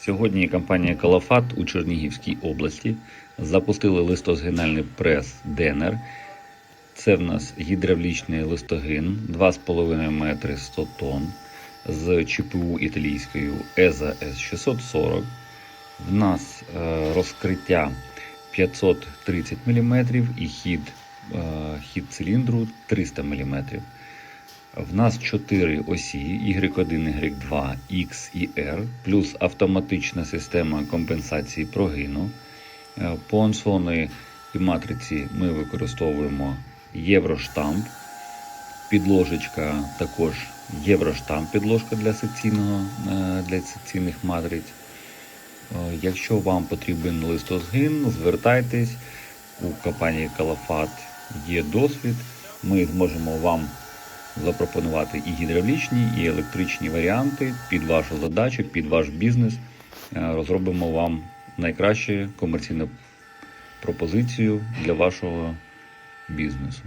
Сьогодні компанія Калафат у Чернігівській області запустили листозгинальний прес Денер. Це в нас гідравлічний листогин 2,5 метри 100 тонн з ЧПУ італійською ESA S640. В нас е, розкриття 530 мм і хід, е, хід циліндру 300 мм. В нас 4 осі Y1, Y2, X і R, плюс автоматична система компенсації прогину. Е, По ансони і матриці ми використовуємо євроштамп. Підложечка також євроштамп, підложка для секційного, е, для секційних матриць. Е, Якщо вам потрібен листозгин, звертайтесь. У компанії Калафат є досвід. Ми зможемо вам запропонувати і гідравлічні, і електричні варіанти під вашу задачу, під ваш бізнес. Е, Розробимо вам найкращу комерційну пропозицію для вашого бізнесу.